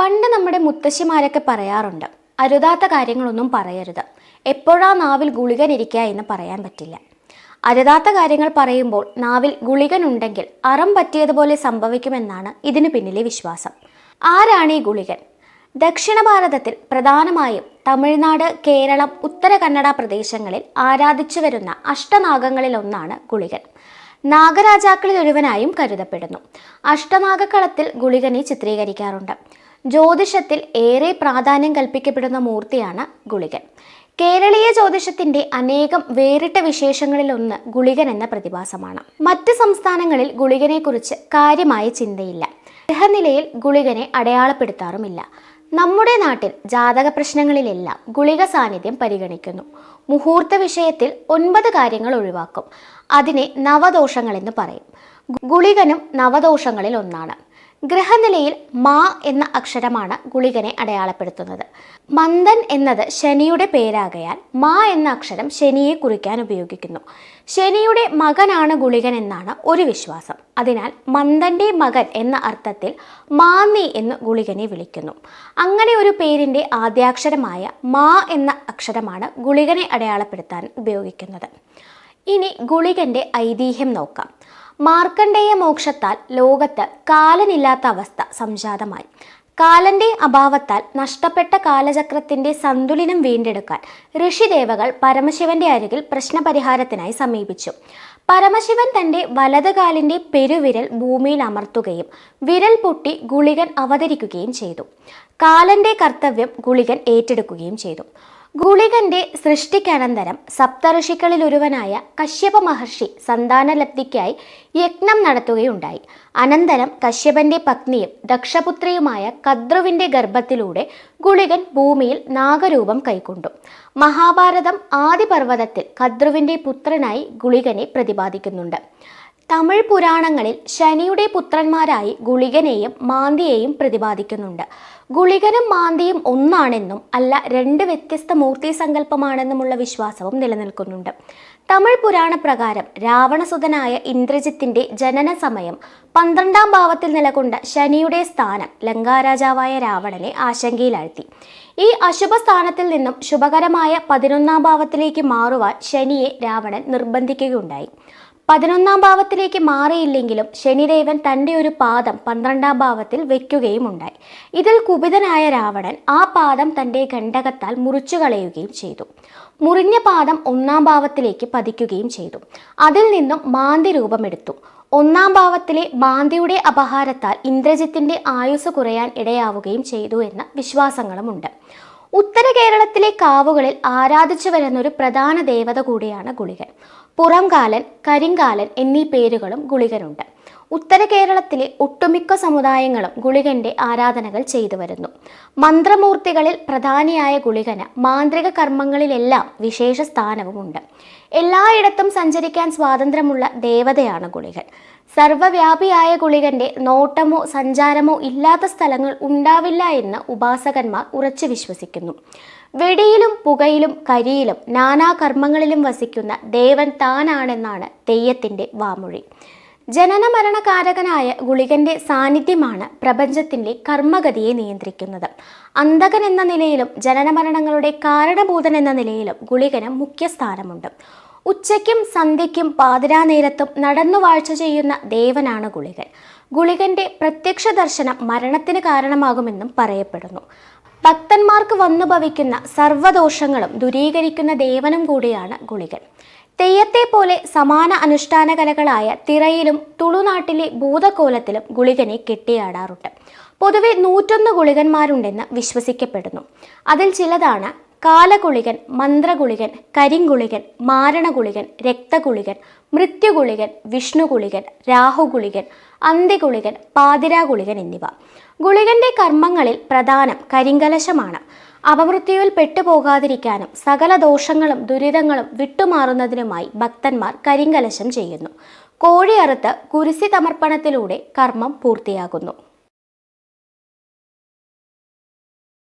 പണ്ട് നമ്മുടെ മുത്തശ്ശിമാരൊക്കെ പറയാറുണ്ട് അരുതാത്ത കാര്യങ്ങളൊന്നും പറയരുത്. എപ്പോഴാ നാവിൽ ഗുളികൻ ഇരിക്കുക എന്ന് പറയാൻ പറ്റില്ല. അരുതാത്ത കാര്യങ്ങൾ പറയുമ്പോൾ നാവിൽ ഗുളികൻ ഉണ്ടെങ്കിൽ അറം പറ്റിയതുപോലെ സംഭവിക്കുമെന്നാണ് ഇതിനു പിന്നിലെ വിശ്വാസം. ആരാണ് ഈ ഗുളികൻ? ദക്ഷിണ ഭാരതത്തിൽ പ്രധാനമായും തമിഴ്നാട് കേരളം ഉത്തര കന്നഡ പ്രദേശങ്ങളിൽ ആരാധിച്ചു വരുന്ന അഷ്ടനാഗങ്ങളിൽ ഒന്നാണ് ഗുളികൻ. നാഗരാജാക്കളിൽ ഒരുവനായും കരുതപ്പെടുന്നു. അഷ്ടനാഗക്കളത്തിൽ ഗുളികനെ ചിത്രീകരിക്കാറുണ്ട്. ജ്യോതിഷത്തിൽ ഏറെ പ്രാധാന്യം കൽപ്പിക്കപ്പെടുന്ന മൂർത്തിയാണ് ഗുളികൻ. കേരളീയ ജ്യോതിഷത്തിന്റെ അനേകം വേറിട്ട വിശേഷങ്ങളിലൊന്ന് ഗുളികൻ എന്ന പ്രതിഭാസമാണ്. മറ്റ് സംസ്ഥാനങ്ങളിൽ ഗുളികനെക്കുറിച്ച് കാര്യമായ ചിന്തയില്ല. ഗ്രഹനിലയിൽ ഗുളികനെ അടയാളപ്പെടുത്താറുമില്ല. നമ്മുടെ നാട്ടിൽ ജാതക പ്രശ്നങ്ങളിലെല്ലാം ഗുളിക സാന്നിധ്യം പരിഗണിക്കുന്നു. മുഹൂർത്ത വിഷയത്തിൽ ഒൻപത് കാര്യങ്ങൾ ഒഴിവാക്കും. അതിനെ നവദോഷങ്ങളെന്ന് പറയും. ഗുളികനും നവദോഷങ്ങളിൽ ഒന്നാണ്. ഗ്രഹനിലയിൽ മാ എന്ന അക്ഷരമാണ് ഗുളികനെ അടയാളപ്പെടുത്തുന്നത്. മന്ദൻ എന്നത് ശനിയുടെ പേരാകയാൽ മാ എന്ന അക്ഷരം ശനിയെ കുറിക്കാൻ ഉപയോഗിക്കുന്നു. ശനിയുടെ മകനാണ് ഗുളികൻ എന്നാണ് ഒരു വിശ്വാസം. അതിനാൽ മന്ദന്റെ മകൻ എന്ന അർത്ഥത്തിൽ മാന്നി എന്ന് ഗുളികനെ വിളിക്കുന്നു. അങ്ങനെ ഒരു പേരിന്റെ ആദ്യാക്ഷരമായ മാ എന്ന അക്ഷരമാണ് ഗുളികനെ അടയാളപ്പെടുത്താൻ ഉപയോഗിക്കുന്നത്. ഇനി ഗുളികന്റെ ഐതിഹ്യം നോക്കാം. മാർക്കണ്ഡേയ മോക്ഷത്താൽ ലോകത്ത് കാലനില്ലാത്ത അവസ്ഥ സംജാതമായി. കാലന്റെ അഭാവത്താൽ നഷ്ടപ്പെട്ട കാലചക്രത്തിന്റെ സന്തുലിനം വീണ്ടെടുക്കാൻ ഋഷിദേവകൾ പരമശിവന്റെ അരികിൽ പ്രശ്നപരിഹാരത്തിനായി സമീപിച്ചു. പരമശിവൻ തന്റെ വലത് കാലിന്റെ പെരുവിരൽ ഭൂമിയിൽ അമർത്തുകയും വിരൽ പൊട്ടി ഗുളികൻ അവതരിക്കുകയും ചെയ്തു. കാലന്റെ കർത്തവ്യം ഗുളികൻ ഏറ്റെടുക്കുകയും ചെയ്തു. ഗുളികന്റെ സൃഷ്ടിക്കനന്തരം സപ്തഋഷികളിലൊരുവനായ കശ്യപ മഹർഷി സന്താനലബ്ധിക്കായി യജ്ഞം നടത്തുകയുണ്ടായി. അനന്തരം കശ്യപന്റെ പത്നിയും ദക്ഷപുത്രിയുമായ കദ്രുവിന്റെ ഗർഭത്തിലൂടെ ഗുളികൻ ഭൂമിയിൽ നാഗരൂപം കൈക്കൊണ്ടു. മഹാഭാരതം ആദിപർവതത്തിൽ കദ്രുവിന്റെ പുത്രനായി ഗുളികനെ പ്രതിപാദിക്കുന്നുണ്ട്. തമിഴ് പുരാണങ്ങളിൽ ശനിയുടെ പുത്രന്മാരായി ഗുളികനെയും മാന്തിയെയും പ്രതിപാദിക്കുന്നുണ്ട്. ഗുളികനും മാന്തിയും ഒന്നാണെന്നും അല്ല രണ്ട് വ്യത്യസ്ത മൂർത്തി സങ്കല്പമാണെന്നുമുള്ള വിശ്വാസവും നിലനിൽക്കുന്നുണ്ട്. തമിഴ് പുരാണ പ്രകാരം രാവണസുതനായ ഇന്ദ്രജിത്തിന്റെ ജനന സമയം പന്ത്രണ്ടാം ഭാവത്തിൽ നിലകൊണ്ട ശനിയുടെ സ്ഥാനം ലങ്കാരാജാവായ രാവണനെ ആശങ്കയിലാഴ്ത്തി. ഈ അശുഭ സ്ഥാനത്തിൽ നിന്നും ശുഭകരമായ പതിനൊന്നാം ഭാവത്തിലേക്ക് മാറുവാൻ ശനിയെ രാവണൻ നിർബന്ധിക്കുകയുണ്ടായി. പതിനൊന്നാം ഭാവത്തിലേക്ക് മാറിയില്ലെങ്കിലും ശനിദേവൻ തന്റെ ഒരു പാദം പന്ത്രണ്ടാം ഭാവത്തിൽ വയ്ക്കുകയുമുണ്ടായി ഇതിൽ കുപിതനായ രാവണൻ ആ പാദം തന്റെ ഖണ്ഡകത്താൽ മുറിച്ചു കളയുകയും ചെയ്തു. മുറിഞ്ഞ പാദം ഒന്നാം ഭാവത്തിലേക്ക് പതിക്കുകയും ചെയ്തു. അതിൽ നിന്നും മാന്തി രൂപമെടുത്തു ഒന്നാം ഭാവത്തിലെ മാന്തിയുടെ അപഹാരത്താൽ ഇന്ദ്രജിത്തിന്റെ ആയുസ് കുറയാൻ ഇടയാവുകയും ചെയ്തു എന്ന വിശ്വാസങ്ങളുമുണ്ട്. ഉത്തര കേരളത്തിലെ കാവുകളിൽ ആരാധിച്ചു വരുന്ന ഒരു പ്രധാന ദേവത കൂടിയാണ് ഗുളികൻ. പുറംകാലൻ കരിങ്കാലൻ എന്നീ പേരുകളും ഗുളികനുണ്ട്. ഉത്തര കേരളത്തിലെ ഒട്ടുമിക്ക സമുദായങ്ങളും ഗുളികന്റെ ആരാധനകൾ ചെയ്തു വരുന്നു. മന്ത്രമൂർത്തികളിൽ പ്രധാനിയായ ഗുളികന് മാന്ത്രിക കർമ്മങ്ങളിലെല്ലാം വിശേഷ സ്ഥാനവുമുണ്ട്. എല്ലായിടത്തും സഞ്ചരിക്കാൻ സ്വാതന്ത്ര്യമുള്ള ദേവതയാണ് ഗുളികൻ. സർവവ്യാപിയായ ഗുളികന്റെ നോട്ടമോ സഞ്ചാരമോ ഇല്ലാത്ത സ്ഥലങ്ങൾ ഉണ്ടാവില്ല എന്ന് ഉപാസകന്മാർ ഉറച്ചു വിശ്വസിക്കുന്നു. വെടിയിലും പുകയിലും കരിയിലും നാനാ കർമ്മങ്ങളിലും വസിക്കുന്ന ദേവൻ താനാണെന്നാണ് തെയ്യത്തിന്റെ വാമൊഴി. ജനന മരണകാരകനായ ഗുളികന്റെ സാന്നിധ്യമാണ് പ്രപഞ്ചത്തിന്റെ കർമ്മഗതിയെ നിയന്ത്രിക്കുന്നത്. അന്തകൻ എന്ന നിലയിലും ജനനമരണങ്ങളുടെ കാരണഭൂതൻ എന്ന നിലയിലും ഗുളികന് മുഖ്യസ്ഥാനമുണ്ട്. ഉച്ചയ്ക്കും സന്ധ്യയ്ക്കും പാതിരാ നേരത്തും നടന്നു വാഴ്ച ചെയ്യുന്ന ദേവനാണ് ഗുളികൻ. ഗുളികന്റെ പ്രത്യക്ഷ ദർശനം മരണത്തിന് കാരണമാകുമെന്നും പറയപ്പെടുന്നു. ഭക്തന്മാർക്ക് വന്നു ഭവിക്കുന്ന സർവദോഷങ്ങളും ദുരീകരിക്കുന്ന ദേവനും കൂടിയാണ് ഗുളികൻ. തെയ്യത്തെ പോലെ സമാന അനുഷ്ഠാന കലകളായ തിറയിലും തുളുനാട്ടിലെ ഭൂതകോലത്തിലും ഗുളികനെ കെട്ടിയാടാറുണ്ട്. പൊതുവെ നൂറ്റൊന്ന് ഗുളികന്മാരുണ്ടെന്ന് വിശ്വസിക്കപ്പെടുന്നു. അതിൽ ചിലതാണ് കാലഗുളികൻ മന്ത്രഗുളികൻ കരിങ്കുളികൻ മാരണഗുളികൻ രക്തഗുളികൻ മൃത്യുഗുളികൻ വിഷ്ണുഗുളികൻ രാഹുഗുളികൻ അന്ത്യഗുളികൻ പാതിരാഗുളികൻ എന്നിവ. ഗുളികന്റെ കർമ്മങ്ങളിൽ പ്രധാനം കരിങ്കലശമാണ്. അപമൃത്യുവിൽ പെട്ടുപോകാതിരിക്കാനും സകല ദോഷങ്ങളും ദുരിതങ്ങളും വിട്ടുമാറുന്നതിനുമായി ഭക്തന്മാർ കരിങ്കലശം ചെയ്യുന്നു. കോഴി അറുത്ത് കുരിശി സമർപ്പണത്തിലൂടെ കർമ്മം പൂർത്തിയാകുന്നു.